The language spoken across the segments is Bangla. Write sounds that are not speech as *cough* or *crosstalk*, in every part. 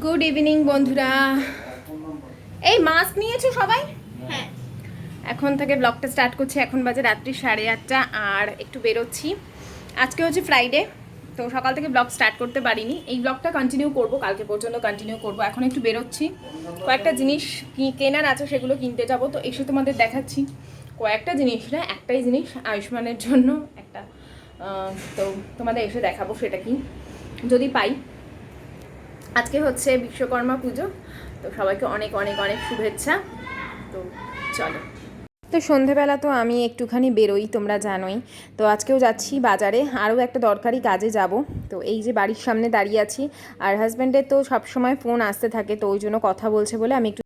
গুড ইভিনিং বন্ধুরা। এই মাস্ক নিয়েছো সবাই? হ্যাঁ। এখন থেকে ব্লগটা স্টার্ট করছি। এখন বাজে রাত্রি সাড়ে আটটা আর একটু বেরোচ্ছি। আজকে হচ্ছে ফ্রাইডে তো সকাল থেকে ব্লগ স্টার্ট করতে পারিনি। এই ব্লগটা কন্টিনিউ করব কালকে পর্যন্ত কন্টিনিউ করব। এখন একটু বেরোচ্ছি। কয়েকটা জিনিস কি কেনার আছে সেগুলো কিনতে যাব। তো এসে তোমাদের দেখাচ্ছি। কয়েকটা জিনিস না একটাই জিনিস আয়ুষ্মানের জন্য। একটা তো তোমাদের এসে দেখাবো সেটা কি। যদি পাই। আজকে হচ্ছে বিশ্বকর্মা পুজো, তো সবাইকে অনেক অনেক অনেক শুভেচ্ছা। তো চলো। তো সন্ধেবেলা তো আমি একটুখানি বেরোই, তোমরা জানোই। তো আজকেও যাচ্ছি বাজারে, আরও একটা দরকারি কাজে যাব। তো এই যে বাড়ির সামনে দাঁড়িয়ে আছি, আর হাজব্যান্ডের তো সবসময় ফোন আসতে থাকে, তো ওই জন্য কথা বলছে বলে আমি একটু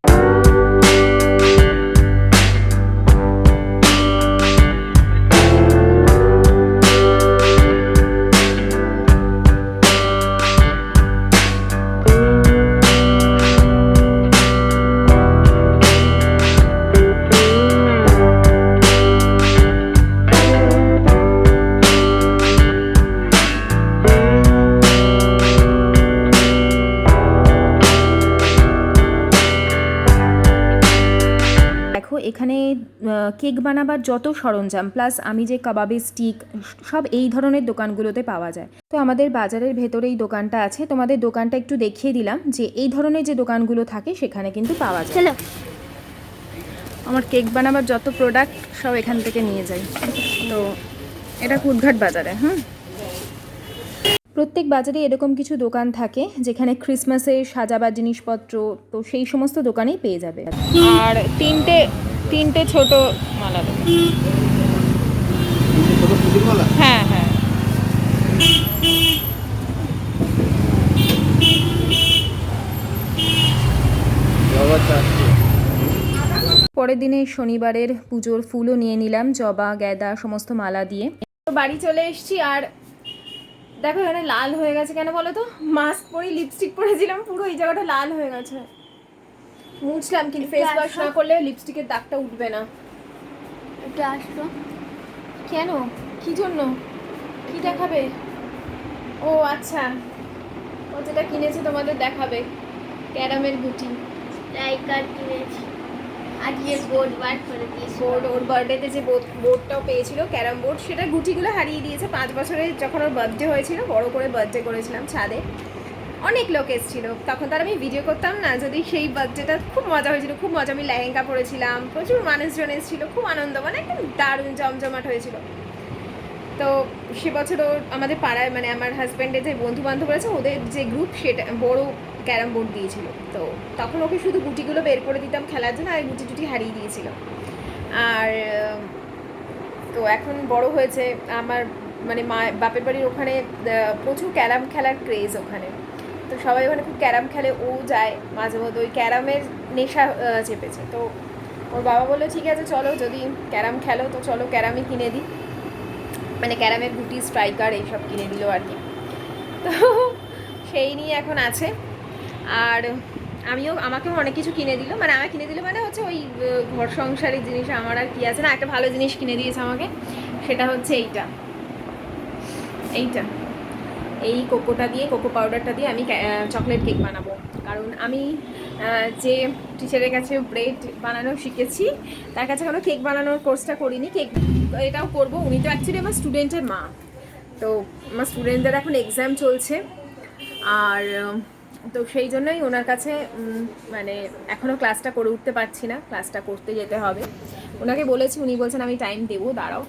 এখানে কেক বানাবার যত সরঞ্জাম প্লাস আমি যে কাবাবের স্টিক সব এই ধরনের দোকানগুলোতে পাওয়া যায়। তো আমাদের বাজারের ভেতরে এই দোকানটা আছে। তোমাদের দোকানটা একটু দেখিয়ে দিলাম যে এই ধরনের যে দোকানগুলো থাকে সেখানে কিন্তু পাওয়া যায়। আমার কেক বানাবার যত প্রোডাক্ট সব এখান থেকে নিয়ে যাই। তো এটা কুদঘাট বাজারে হ্যাঁ প্রত্যেক বাজারে এরকম কিছু দোকান থাকে যেখানে ক্রিসমাসের সাজাবার জিনিসপত্র তো সেই সমস্ত দোকানেই পেয়ে যাবে। আর তিনটে তিনটে ছোট মালা দেবে। হ্যাঁ হ্যাঁ। পরের দিনে শনিবারের পুজোর ফুলও নিয়ে নিলাম জবা গ্যাদা সমস্ত মালা দিয়ে। তো বাড়ি চলে এসেছি আর দেখো এখানে লাল হয়ে গেছে কেন বলো তো? মাস্ক পরে লিপস্টিক পরেছিলাম পুরো এই জায়গাটা লাল হয়ে গেছে। মুছলাম কিন্তু ফেস ওয়াশ না করলে লিপস্টিকের দাগটা উঠবে না। একটু আসো। কেন? কি জন্য? কি দেখাবে? ও আচ্ছা। ও যেটা কিনেছে তোমাদের দেখাবে। ক্যারামের গুটি স্ট্রাইকার কিনেছি। আজকে বোর্ড বার করে দিয়েছি। বোর্ড ওর বার্থডেতে যে বোর্ড বোর্ডটাও পেয়েছিল ক্যারাম বোর্ড সেটা গুটিগুলো হারিয়ে দিয়েছে। পাঁচ বছরে যখন ওর বার্থডে হয়েছিল বড় করে বার্থডে করেছিলাম ছাদে। অনেক লোক এসেছিল। তখন তার আমি ভিডিও করতাম না, যদি সেই বার্থডেটা খুব মজা হয়েছিল, খুব মজা, আমি লেহেঙ্গা পরেছিলাম, প্রচুর মানুষজন এসেছিল, খুব আনন্দ মানে একদম দারুণ, জমজমাট হয়েছিল। তো সে বছর ওর আমাদের পাড়ায় মানে আমার হাজব্যান্ডের যে বন্ধু বান্ধব আছে, ওদের যে গ্রুপ সেটা বড় ক্যারাম বোর্ড দিয়েছিল। তো তখন ওকে শুধু গুটিগুলো বের করে দিতাম খেলার জন্য, আর গুটি টুটি হারিয়ে দিয়েছিল। আর, তো এখন বড় হয়েছে, আমার মানে মা, বাপের বাড়ির ওখানে প্রচুর ক্যারাম খেলার ক্রেজ ওখানে। তো সবাই ওখানে খুব ক্যারাম খেলে, ও যায় মাঝে মধ্যে, ওই ক্যারামের নেশা চেপেছে। তো ওর বাবা বলল, ঠিক আছে, চলো, যদি ক্যারাম খেলো, তো চলো ক্যারামই কিনে দিই। মানে ক্যারামের গুটি, স্ট্রাইকার, এইসব কিনে দিল আর কি। তো সেই নিয়ে এখন আছে। আর আমিও, আমাকেও অনেক কিছু কিনে দিল। মানে আমাকে কিনে দিল মানে হচ্ছে ওই ঘর সংসারের জিনিস আমার আর কি আছে। না, একটা ভালো জিনিস কিনে দিয়েছে আমাকে। সেটা হচ্ছে এইটা। এইটা। এই কোকোটা দিয়ে, কোকো পাউডারটা দিয়ে আমি চকলেট কেক বানাবো। কারণ আমি যে টিচারের কাছে ব্রেড বানানো শিখেছি, তার কাছে কোনো কেক বানানোর কোর্সটা করিনি। কেক এটাও করব। উনি তো অ্যাকচুয়ালি আমার স্টুডেন্টের মা। তো আমার স্টুডেন্টদের এখন এক্সাম চলছে। আর তো সেই জন্যই ওনার কাছে মানে এখনও ক্লাসটা করে উঠতে পারছি না। ক্লাসটা করতে যেতে হবে। ওনাকে বলেছি, উনি বলছেন, আমি টাইম দেবো, দাঁড়াও।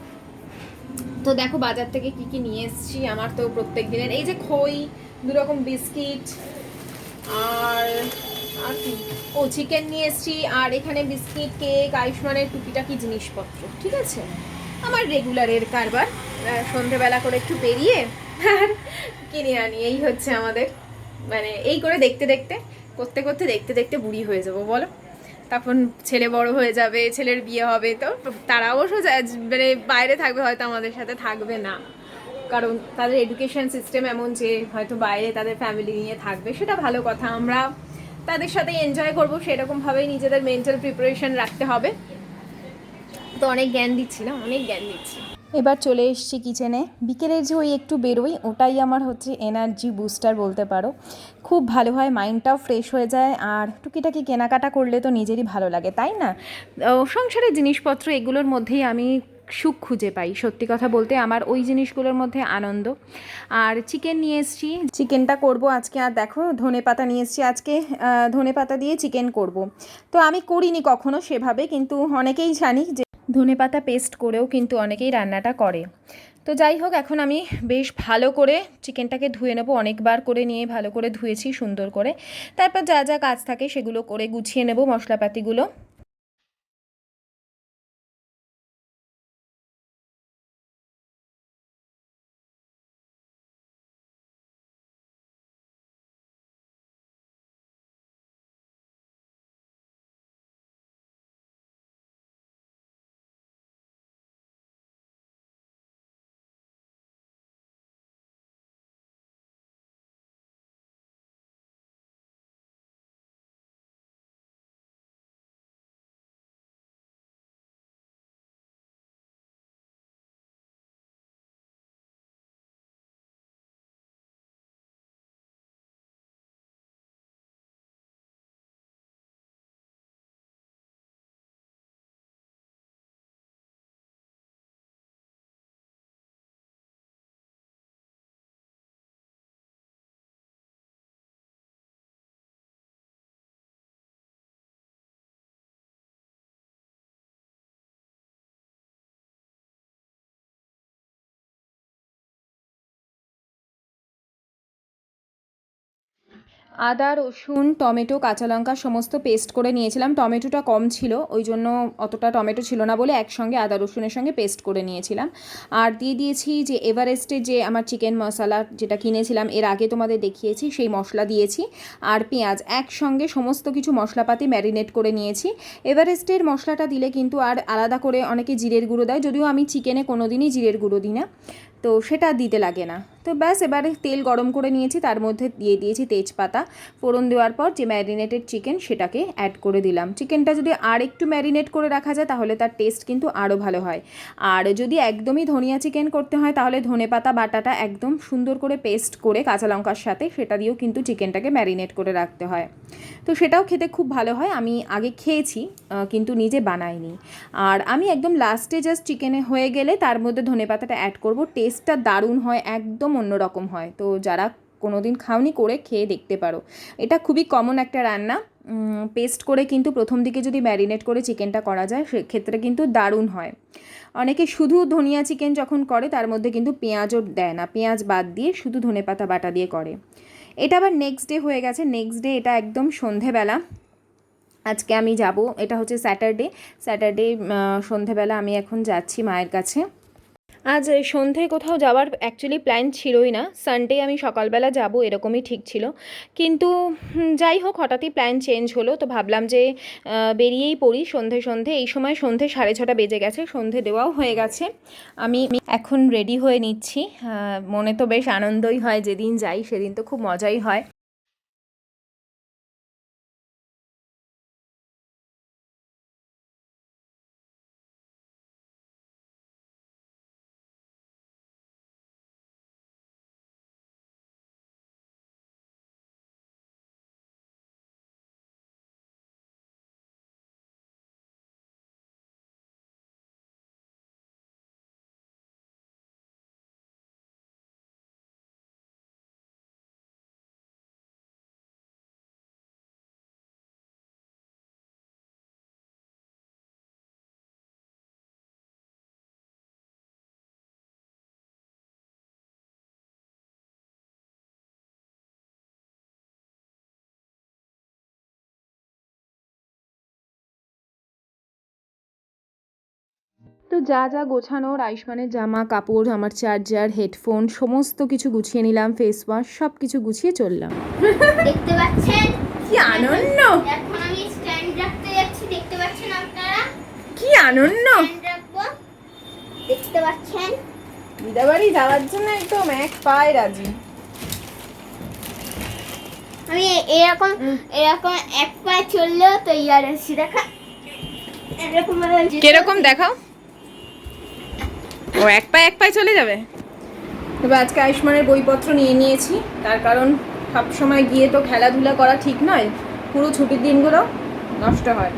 তো দেখো বাজার থেকে কি কি নিয়ে এসেছি, আমার তো প্রত্যেক দিনের এই যে খই, দু রকম বিস্কিট, আর ও চিকেন নিয়ে এসেছি, আর এখানে বিস্কিট কেক আয়ুষ্মানের টুকিটাকি জিনিসপত্র, ঠিক আছে? আমার রেগুলারের কারবার সন্ধেবেলা করে একটু পেরিয়ে আর কিনে আনি, এই হচ্ছে আমাদের মানে এই করে দেখতে দেখতে, করতে করতে দেখতে দেখতে বুড়ি হয়ে যাব, বলো? তখন ছেলে বড় হয়ে যাবে, ছেলের বিয়ে হবে, তো তারা অবশ্য মানে বাইরে থাকবে হয়তো আমাদের সাথে থাকবে না। কারণ তাদের এডুকেশন সিস্টেম এমন যে হয়তো বাইরে তাদের ফ্যামিলি নিয়ে থাকবে, সেটা ভালো কথা। আমরা তাদের সাথে এনজয় করব, সেরকমভাবেই নিজেদের মেন্টাল প্রিপারেশন রাখতে হবে। তো অনেক জ্ঞান দিচ্ছি না অনেক জ্ঞান দিচ্ছি। এবার চলে এসেছি কিচেনে বিকেলের যে ওই একটু বেরোই, ওটাই আমার হচ্ছে এনার্জি বুস্টার বলতে পারো। খুব ভালো হয় মাইন্ডটাও ফ্রেশ হয়ে যায়, আর টুকিটাকি কেনাকাটা করলে তো নিজেরই ভালো লাগে, তাই না? সংসারের জিনিসপত্র এগুলোর মধ্যেই আমি সুখ খুঁজে পাই। সত্যি কথা বলতে আমার ওই জিনিসগুলোর মধ্যে আনন্দ। আর চিকেন নিয়ে এসেছি। চিকেনটা করব আজকে। আর দেখো, ধনে পাতা নিয়ে এসেছি আজকে। ধনে পাতা দিয়ে চিকেন করব। তো আমি করিনি কখনো সেভাবে, কিন্তু অনেকেই জানি যে ধনে পাতা পেস্ট করেও কিন্তু অনেকেই রান্নাটা করে। তো যাই হোক, এখন আমি বেশ ভালো করে চিকেনটাকে ধুয়ে নেব। অনেকবার করে নিয়ে ভালো করে ধুয়েছি সুন্দর করে। তারপর যা যা কাজ থাকে সেগুলো করে গুছিয়ে নেব মশলাপাতিগুলো। আদা, রসুন, টমেটো, কাঁচা লঙ্কা সমস্ত পেস্ট করে নিয়েছিলাম। টমেটোটা কম ছিল, ওই জন্য অতটা টমেটো ছিল না বলে একসঙ্গে আদা, রসুনের সঙ্গে পেস্ট করে নিয়েছিলাম। আর দিয়ে দিয়েছি যে এভারেস্টের যে আমার চিকেন মশলা যেটা কিনেছিলাম, এর আগে তোমাদের দেখিয়েছি, সেই মশলা দিয়েছি। আর পেঁয়াজ, একসঙ্গে সমস্ত কিছু মশলাপাতি ম্যারিনেট করে নিয়েছি। এভারেস্টের মশলাটা দিলে কিন্তু আর আলাদা করে অনেকে জিরের গুঁড়ো দেয়, যদিও আমি চিকেনে কোনো দিনই জিরের গুঁড়ো দিই না। তো সেটা দিতে লাগে না। তো ব্যাস, এবারে তেল গরম করে নিয়েছি, তার মধ্যে দিয়ে দিয়েছি তেজপাতা। ফোড়ন দেওয়ার পর যে ম্যারিনেটেড চিকেন সেটাকে অ্যাড করে দিলাম। চিকেনটা যদি আর একটু ম্যারিনেট করে রাখা যায়, তাহলে তার টেস্ট কিন্তু আরও ভালো হয়। আর যদি একদমই ধনিয়া চিকেন করতে হয়, তাহলে ধনেপাতা, বাটাটা একদম সুন্দর করে পেস্ট করে কাঁচা লঙ্কার সাথে সেটা দিয়েও কিন্তু চিকেনটাকে ম্যারিনেট করে রাখতে হয়। তো সেটাও খেতে খুব ভালো হয়। আমি আগে খেয়েছি কিন্তু নিজে বানাইনি। আর আমি একদম লাস্টে জাস্ট চিকেনে হয়ে গেলে তার মধ্যে ধনেপাতাটা অ্যাড করব। টেস্টটা দারুণ হয়, একদম অন্যরকম হয়। তো যারা কোনো দিন খাওনি করে খেয়ে দেখতে পারো। এটা খুবই কমন একটা রান্না। পেস্ট করে কিন্তু প্রথম দিকে যদি ম্যারিনেট করে চিকেনটা করা যায়, সেক্ষেত্রে কিন্তু দারুণ হয়। অনেকে শুধু ধনিয়া চিকেন যখন করে, তার মধ্যে কিন্তু পেঁয়াজও দেয় না। পেঁয়াজ বাদ দিয়ে শুধু ধনেপাতা বাটা দিয়ে করে। এটা আবার নেক্সট ডে হয়ে গেছে। নেক্সট ডে এটা একদম সন্ধেবেলা। আজকে আমি যাব, এটা হচ্ছে স্যাটারডে স্যাটারডে সন্ধেবেলা আমি এখন যাচ্ছি মায়ের কাছে। আজ সন্ধে কোথাও যাওয়ার অ্যাকচুয়ালি প্ল্যান ছিলই না। সানডে আমি সকালবেলা যাব, এরকমই ঠিক ছিল। কিন্তু যাই হোক, হঠাৎই প্ল্যান চেঞ্জ হলো। তো ভাবলাম যে বেরিয়েই পড়ি সন্ধে সন্ধে এই সময় সন্ধে সাড়ে ছটা বেজে গেছে সন্ধে দেওয়াও হয়ে গেছে। আমি এখন রেডি হয়ে নিচ্ছি। মনে তো বেশ আনন্দই হয়, যেদিন যাই সেদিন তো খুব মজাই হয়। তো যা যা গোছানোর আয়ুষ্মানের জামা কাপড় আমার চার্জার হেডফোন সমস্ত কিছু গুছিয়ে নিলাম ফেস ওয়াশ সব কিছু গুছিয়ে চললাম। দেখতে পাচ্ছেন? কি আনন্দ! এখন আমি স্ট্যান্ড রাখতে যাচ্ছি দেখতে পাচ্ছেন আপনারা? কি আনন্দ! স্ট্যান্ড রাখব। দেখতে পাচ্ছেন? দিদাবাড়ি যাওয়ার জন্য একদম এক পায় রাজি। আমি এরকম এরকম এক পায়ে চললেও তৈয়ার আছি দেখা। এরকম কীরকম দেখাও। ও এক পায়ে এক পায়ে চলে যাবে? তবে আজকে আয়ুষ্মানের বইপত্র নিয়ে নিয়েছি। তার কারণ সব সময় গিয়ে তো খেলাধুলা করা ঠিক নয়। পুরো ছুটির দিনগুলো নষ্ট হয়।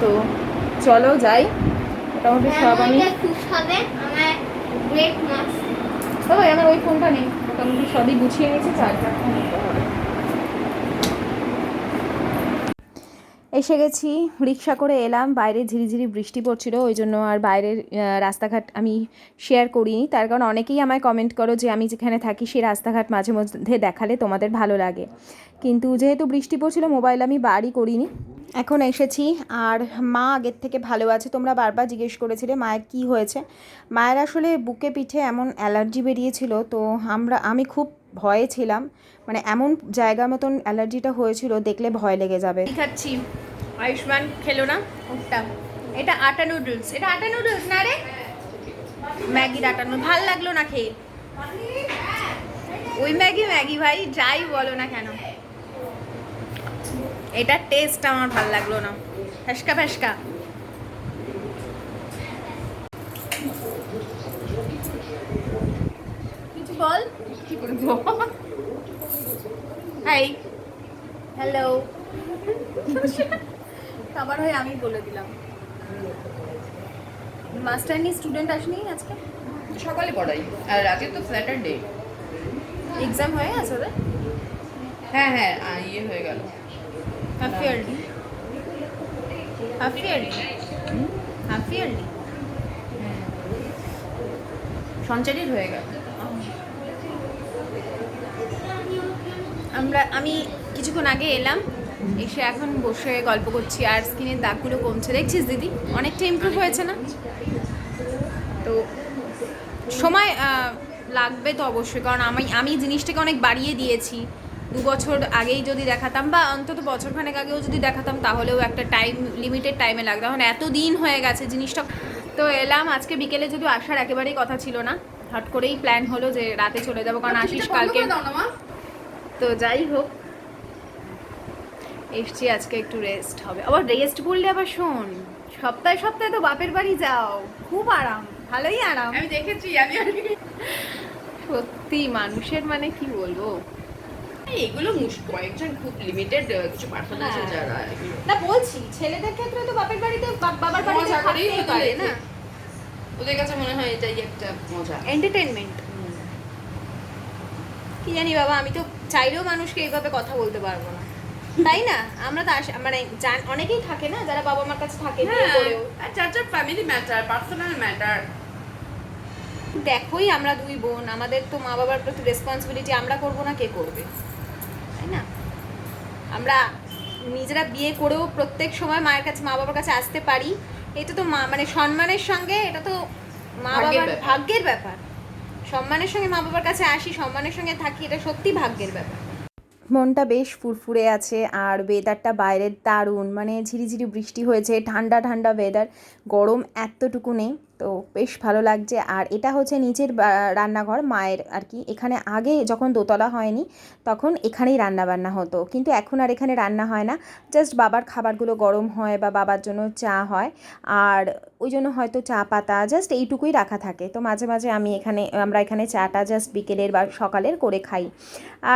তো চলো যাই। মোটামুটি সব আমি আমার তবে আমার ওই ফোনটা নেই। মোটামুটি সবই গুছিয়ে নিয়েছি চার্জারটা নিতে এসে গেছি, রিক্সা করে এলাম, বাইরে ঝিরিঝিরি বৃষ্টি পড়ছিল, ওই জন্য আর বাইরের রাস্তাঘাট আমি শেয়ার করিনি। তার কারণ অনেকেই আমায় কমেন্ট করো যে আমি যেখানে থাকি সেই রাস্তাঘাট মাঝে মধ্যে দেখালে তোমাদের ভালো লাগে। কিন্তু যেহেতু বৃষ্টি পড়ছিল মোবাইল আমি বাড়ি করিনি। এখন এসেছি, আর মা আগের থেকে ভালো আছে। তোমরা বারবার জিজ্ঞেস করেছিলে, মায়ের কি হয়েছে? মায়ের আসলে বুকে পিঠে এমন অ্যালার্জি বেরিয়েছিল, তো আমরা, আমি খুব ভয়ে ছিলাম। মানে এমন জায়গা মতন অ্যালার্জিটা হয়েছিল, দেখলে ভয় লেগে যাবে। খাচ্ছি। আয়ুষ্মান, খেলো না? ওটা এটা আটা নুডলস এটা আটা নুডলস না রে? ম্যাগির আটা নুডলস ভালো লাগল না খেয়ে। ওই ম্যাগি ম্যাগি ভাই, যাই বলো না কেন। এটা টেস্ট আমার ভালো লাগল না। ফ্যাসকা ফ্যাসকা কিছু বল? করে হাই হ্যালো সবার হয়ে আমি বলে দিলাম। মাস্টার নি স্টুডেন্ট আসেনি আজকে? সকালে পড়াই আর আজকে তো স্যাটারডে এক্সাম হয়ে গেছে ওদের? হ্যাঁ হ্যাঁ ইয়ে হয়ে গেল। Half yearly half yearly half yearly সঞ্চারীর হয়ে গেল। আমরা আমি কিছুক্ষণ আগে এলাম এসে এখন বসে গল্প করছি আর স্কিনের দাগগুলো কমছে। দেখছিস দিদি? অনেকটা ইমপ্রুভ হয়েছে না? তো সময় লাগবে তো অবশ্যই কারণ আমি আমি জিনিসটাকে অনেক বাড়িয়ে দিয়েছি। দু বছর আগেই যদি দেখাতাম বা অন্তত বছরখানেক আগেও যদি দেখাতাম তাহলেও একটা টাইম লিমিটেড টাইমে লাগতো। এখন এত দিন হয়ে গেছে জিনিসটা। তো এলাম আজকে বিকেলে যদি আসার একেবারেই কথা ছিল না হট করেই প্ল্যান হলো যে রাতে চলে যাব কারণ আশিস কালকে তো যাই হোক এসছি আজকে একটু রেস্ট হবে। আবার রেস্ট বললে আবার শোন সপ্তাহে সপ্তাহে তো বাপের বাড়ি যাও খুব আরাম ভালোই আরাম। আমি দেখেছি আমি সত্যি মানুষের মানে কি বলব? এগুলো মুশ- কয়েকজন খুব লিমিটেড কিছু পার্সন আছে হ্যাঁ। যারা না বলছি ছেলেদের ক্ষেত্রে তো বাপের বাড়িতে বাবার বাড়িতে থাকতেই পারে না? ওদের কাছে মনে হয় এটাই একটা মজা। এন্টারটেনমেন্ট কি জানি বাবা আমি তো চাইলেও মানুষকে এইভাবে কথা বলতে পারব না। তাই না? আমরা তো মানে জান অনেকেই থাকে না যারা বাবা মার কাছে থাকে যার যার ফ্যামিলি ম্যাটার পার্সোনাল ম্যাটার দেখোই আমরা দুই বোন আমাদের তো মা বাবার প্রতি রেসপন্সিবিলিটি আমরা করব না কে করবে? তাই না? আমরা নিজেরা বিয়ে করেও প্রত্যেক সময় মায়ের কাছে মা বাবার কাছে আসতে পারি। এটা তো মা মানে সম্মানের সঙ্গে এটা তো মা বাবার ভাগ্যের ব্যাপার। সম্মানের সঙ্গে মা বাবার কাছে আসি, সম্মানের সঙ্গে থাকি, এটা সত্যি ভাগ্যের ব্যাপার। মনটা বেশ ফুরফুরে আছে আর ওয়েদারটা বাইরের দারুণ মানে ঝিরিঝিরি বৃষ্টি হয়েছে, ঠান্ডা ঠান্ডা ওয়েদার গরম এতটুকু নেই। তো বেশ ভালো লাগছে। আর এটা হচ্ছে নিচের রান্নাঘর, মায়ের আর কি। এখানে আগে যখন দোতলা হয়নি, তখন এখানেই রান্না বান্না হতো। কিন্তু এখন আর এখানে রান্না হয় না। জাস্ট বাবার খাবারগুলো গরম হয় বা বাবার জন্য চা হয়। আর ওই জন্য হয়তো চা পাতা, জাস্ট এইটুকুই রাখা থাকে। তো মাঝে মাঝে আমি এখানে, আমরা এখানে চাটা জাস্ট বিকেলের বা সকালের করে খাই।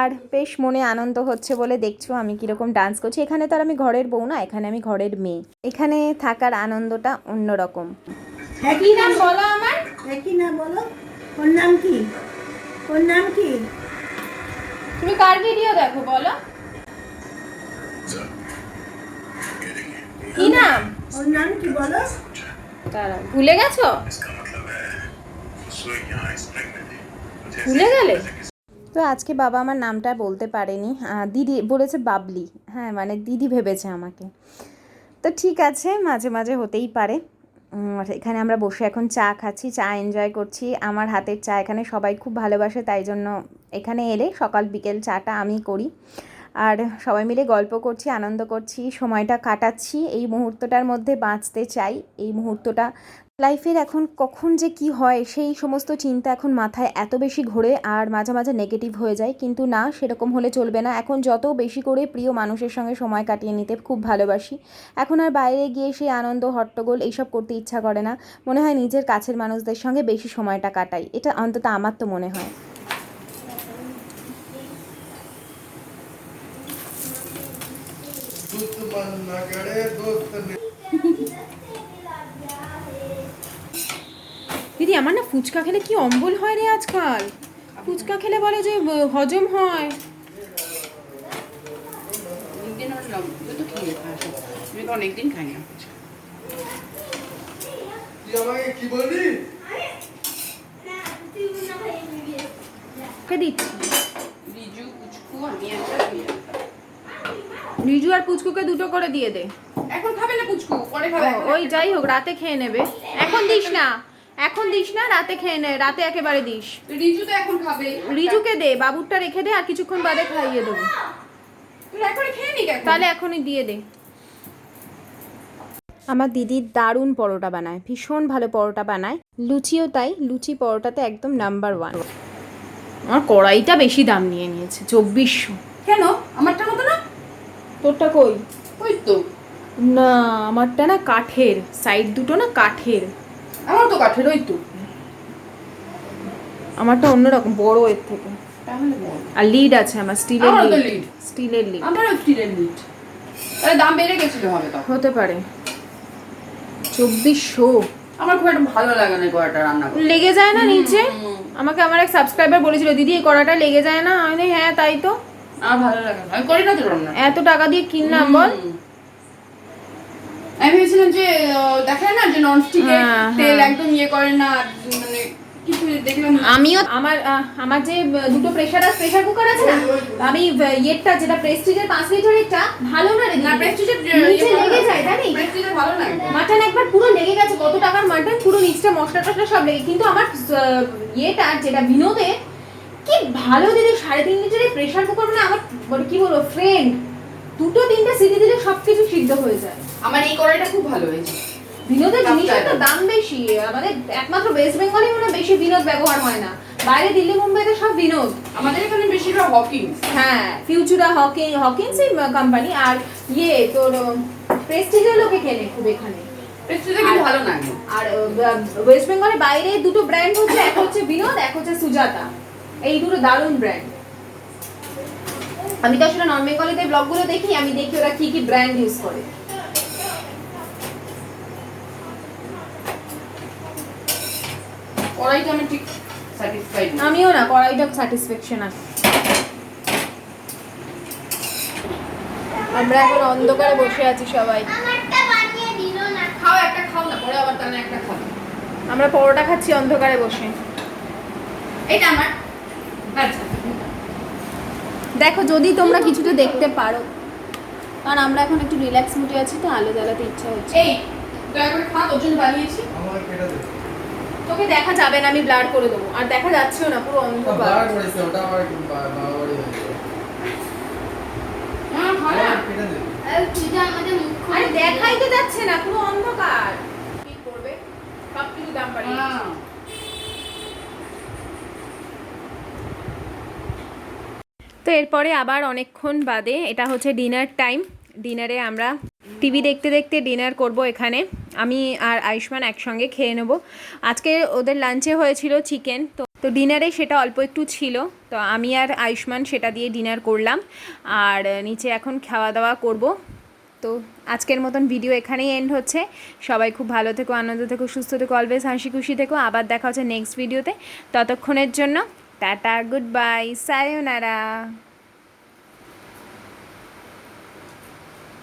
আর বেশ মনে আনন্দ হচ্ছে বলে দেখছ আমি কীরকম ডান্স করছি। এখানে তো আর আমি ঘরের বউ না, এখানে আমি ঘরের মেয়ে। এখানে থাকার আনন্দটা অন্যরকম। একই নাম বলো আমার। একই নাম বলো। ওর নাম কি? ওর নাম কি? তুমি কার ভিডিও দেখো বলো? কি নাম? ওর নাম কি বলো? তারা ভুলে গেছো? ভুলে গেলে? তো আজকে বাবা আমার নামটা বলতে পারেনি। দিদি বলেছে বাবলি। হ্যাঁ মানে দিদি ভেবেছে আমাকে। তো ঠিক আছে মাঝে মাঝে হতেই পারে। এখানে আমরা বসে এখন চা খাচ্ছি, চা এনজয় করছি। আমার হাতের চা এখানে সবাই খুব ভালোবাসে, তাই জন্য এখানে এলে সকাল বিকেল চাটা আমি করি। আর সবাই মিলে গল্প করছি, আনন্দ করছি, সময়টা কাটাচ্ছি। এই মুহূর্তটার মধ্যে বাঁচতে চাই। এই মুহূর্তটা লাইফের এখন কখন যে কি হয় সেই সমস্ত চিন্তা এখন মাথায় এত বেশি ঘোরে আর মাঝে মাঝে নেগেটিভ হয়ে যায়। কিন্তু না সেরকম হলে চলবে না। এখন যত বেশি করে প্রিয় মানুষের সঙ্গে সময় কাটিয়ে নিতে খুব ভালোবাসি। এখন আর বাইরে গিয়ে সেই আনন্দ হট্টগোল এইসব করতে ইচ্ছা করে না। মনে হয় নিজের কাছের মানুষদের সঙ্গে বেশি সময়টা কাটাই। এটা অন্তত আমার তো মনে হয়। দুধ *laughs* দিদি আমার না ফুচকা খেলে কি অম্বল হয় রে আজকাল? ফুচকা খেলে বলে যে হজম হয়। অনেকদিন খাই না কি বললি। রিজু আর পুচকুকে দুটো করে দিয়ে দে। এখন খাবে না পুচকু? পরে খাবে। ওই যাই হোক রাতে খেয়ে নেবে। এখন দিস না। এখন দিস না রাতে খেয়ে নে রাতে একেবারে দিস। রিজু তো এখন খাবে। রিজুকে দে বাবুরটা রেখে দে আর কিছুক্ষণ বাদে খাইয়ে দেবো। তাহলে এখনই দিয়ে দে। আমার দিদি দারুণ পরোটা বানায় ভীষণ ভালো পরোটা বানায়। লুচিও তাই লুচি পরোটাতে একদম নাম্বার ওয়ান আমার কড়াইটা বেশি দাম নিয়ে নিয়েছে চব্বিশশো। কেন? আমারটা মতো না? তোরটা কই? ওই তো। না আমারটা না কাঠের সাইড দুটো না কাঠের। আমার তো কাঠের ওই তো। আমারটা অন্যরকম বড় এর থেকে। আর লিড আছে আমার স্টিলের লিড স্টিলের লিড আমারও স্টিলের লিট তাহলে দাম বেড়ে গেছিল হবে তখন। হতে পারে। চব্বিশশো। আমার খুব একটা ভালো লাগে না কড়াটা রান্না লেগে যায় না নিচে? আমাকে আমার এক সাবস্ক্রাইবার বলেছিল দিদি এই কড়াটা লেগে যায় না? আমি হ্যাঁ তাই তো। আমার ভালো লাগে না। আমি করি না তো রান্না। এত টাকা দিয়ে কিনলাম বল। আমি ভেবেছিলাম যে দেখায় না যে ননস্টিকে হ্যাঁ, তেল হ্যাঁ। একদম ইয়ে করে না মানে আমিও আমার আমার যে দুটো প্রেশার আর প্রেশার কুকার আছে না আমি আহ, ইয়েরটা যেটা প্রেস্টিজের পাঁচ লিটারেরটা ভালো না রে না। প্রেস্টিজের নিচে লেগে যায় প্রেস্টিজের ভালো লাগে মাটন একবার পুরো লেগে গেছে কত টাকার মাটন পুরো নিচটা মশলা টশলা সব লেগে কিন্তু আমার ইয়েটা যেটা বিনোদের কি ভালো দিদি সাড়ে তিন লিটারের প্রেশার কুকার মানে আমার মানে কি বলব ফ্রেন্ড দুটো তিনটে সিটি দিলে সব কিছু সিদ্ধ হয়ে যায়। আমার এই কড়াইটা খুব ভালো হয়েছে। বিনোদের জিনিসের তো দাম বেশি আমাদের একমাত্র ওয়েস্ট বেঙ্গলে মনে বেশি বিনোদ ব্যবহার হয় না। বাইরে দিল্লি মুম্বাইতে সব বিনোদ। আমাদের এখানে বেশিরভাগ হকিং হ্যাঁ ফিউচুরা হকিং হকিংসই কোম্পানি আর ইয়ে তোর প্রেস্টিজের লোকে কেনে খুব এখানে। প্রেস্টিজে কিন্তু ভালো লাগে আর ওয়েস্ট বেঙ্গলের বাইরে দুটো ব্র্যান্ড হচ্ছে এক হচ্ছে বিনোদ এক হচ্ছে সুজাতা। এই দুটো দারুণ ব্র্যান্ড আমি তো আসলে নন বেঙ্গলিতে ব্লগগুলো দেখি আমি দেখি ওরা কি কি ব্র্যান্ড ইউজ করে। কড়াইটা আমি ঠিক স্যাটিসফাইড আমিও না কড়াইটা স্যাটিসফ্যাকশন আছে আমরা এখন অন্ধকারে বসে আছি সবাই। আমারটা বানিয়ে দিল না। খাও একটা খাও না পরে আবার তাহলে একটা খাও। আমরা পরোটা খাচ্ছি অন্ধকারে বসে। এটা আমার। আচ্ছা দেখো যদি তোমরা কিছুটা দেখতে পারো। কারণ আমরা এখন একটু রিল্যাক্স মুডে আছি তো আলো জ্বালাতে ইচ্ছা হচ্ছে। এই দয়া করে খা তোর জন্য বানিয়েছি। আমার কেটে দে তোকে দেখা যাবে না আমি ব্লার করে দেবো। আর দেখা যাচ্ছেও না পুরো অন্ধকার। বার করেছে ওটা আমার বা- বাবা হয়েছে। হ্যাঁ খা না। আমার আর পূজা আমাদের মুখ আরে দেখাই তো যাচ্ছে না পুরো অন্ধকার। কি করবে? সব কিছু দাম বাড়িয়ে হ্যাঁ। তো এরপরে আবার অনেকক্ষণ বাদে এটা হচ্ছে ডিনার টাইম। ডিনারে আমরা টিভি দেখতে দেখতে ডিনার করব এখানে। আমি আর আয়ুষ্মান একসঙ্গে খেয়ে নেব। আজকে ওদের লাঞ্চে হয়েছিল চিকেন তো তো ডিনারে সেটা অল্প একটু ছিল। তো আমি আর আয়ুষ্মান সেটা দিয়ে ডিনার করলাম। আর নিচে এখন খাওয়া দাওয়া করব। তো আজকের মতন ভিডিও এখানেই এন্ড হচ্ছে। সবাই খুব ভালো থেকো, আনন্দ থেকো, সুস্থ থেকো অলওয়েজ হাসি খুশি থেকো। আবার দেখা হচ্ছে নেক্সট ভিডিওতে ততক্ষণের জন্য টাটা গুড বাই সায়োনারা